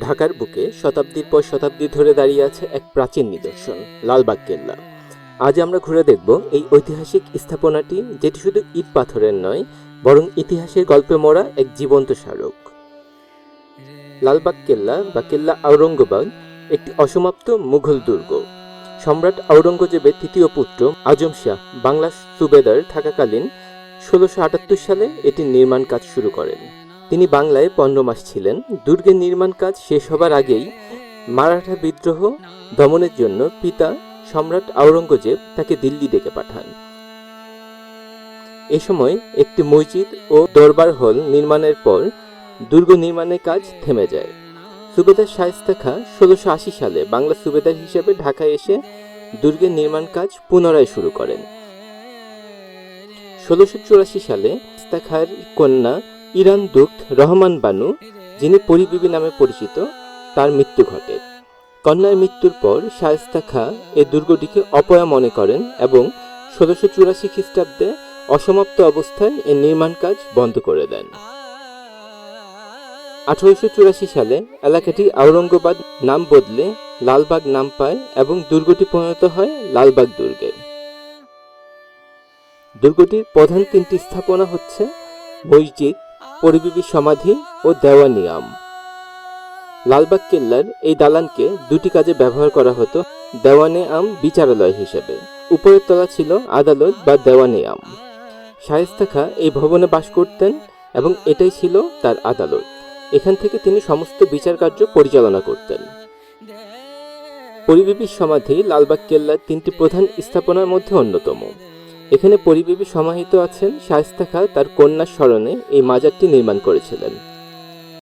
ঢাকার বুকে শতাব্দীর পর শতাব্দী ধরে দাঁড়িয়ে আছে এক প্রাচীন নিদর্শন, লালবাগ কেল্লা। আজ আমরা ঘুরে দেখব এই ঐতিহাসিক স্থাপনাটি, যেটি শুধু ইট পাথরের নয়, বরং ইতিহাসের গল্পে মোড়া এক জীবন্ত স্মারক। লালবাগ কেল্লা বা কেল্লা আওরঙ্গাবাদ একটি অসমাপ্ত মুঘল দুর্গ। সম্রাট আওরঙ্গজেবের তৃতীয় পুত্র আজম শাহ বাংলা সুবেদার থাকাকালীন ষোলোশো সালে এটির নির্মাণ কাজ শুরু করেন। তিনি বাংলায় পনেরো মাস ছিলেন। দুর্গের নির্মাণ কাজ শেষ হবার আগেই মারাঠা বিদ্রোহ দমনের জন্য পিতা সম্রাট আওরঙ্গজেব তাকে দিল্লি ডেকে পাঠান। এ সময় একটি মসজিদ ও দরবার হল নির্মাণের পর দুর্গ নির্মাণের কাজ থেমে যায়। সুবেদার শায়েস্তা খা ষোলোশো আশি সালে বাংলা সুবেদার হিসেবে ঢাকায় এসে দুর্গের নির্মাণ কাজ পুনরায় শুরু করেন। ষোলোশো চুরাশি সালে শায়েস্তা কন্যা ইরান দুগ্ধ রহমান বানু, যিনি পরিবিবি নামে পরিচিত, তার মৃত্যু ঘটে। কন্যার মৃত্যুর পর শায়েস্তা খাঁ এ দুর্গটিকে অপয়া মনে করেন এবং ষোলোশো চুরাশি খ্রিস্টাব্দে অসমাপ্ত অবস্থায় এর নির্মাণ কাজ বন্ধ করে দেন। আঠারোশো চুরাশি সালে এলাকাটি আওরঙ্গাবাদ নাম বদলে লালবাগ নাম পায় এবং দুর্গটি পরিণত হয় লালবাগ দুর্গে। দুর্গটির প্রধান তিনটি স্থাপনা হচ্ছে মসজিদ পরিবিবি সমাধি ও দেওয়ানিয়াম লালবাগ কেল্লার এই দালানকে দুটি কাজে ব্যবহার করা হতো দেওয়ানে আম বিচারালয় হিসেবে। উপরের তলা ছিল আদালত বা দেওয়ানে আম শায়েস্তা খা এই ভবনে বাস করতেন এবং এটাই ছিল তার আদালত। এখান থেকে তিনি সমস্ত বিচার কার্য পরিচালনা করতেন। পরিবেবী সমাধি লালবাগ কেল্লার তিনটি প্রধান স্থাপনার মধ্যে অন্যতম। এখানে পরিবেবী সমাহিত আছেন শায়স্তা খাঁ তার কন্যার স্মরণে এই মাজারটি নির্মাণ করেছিলেন।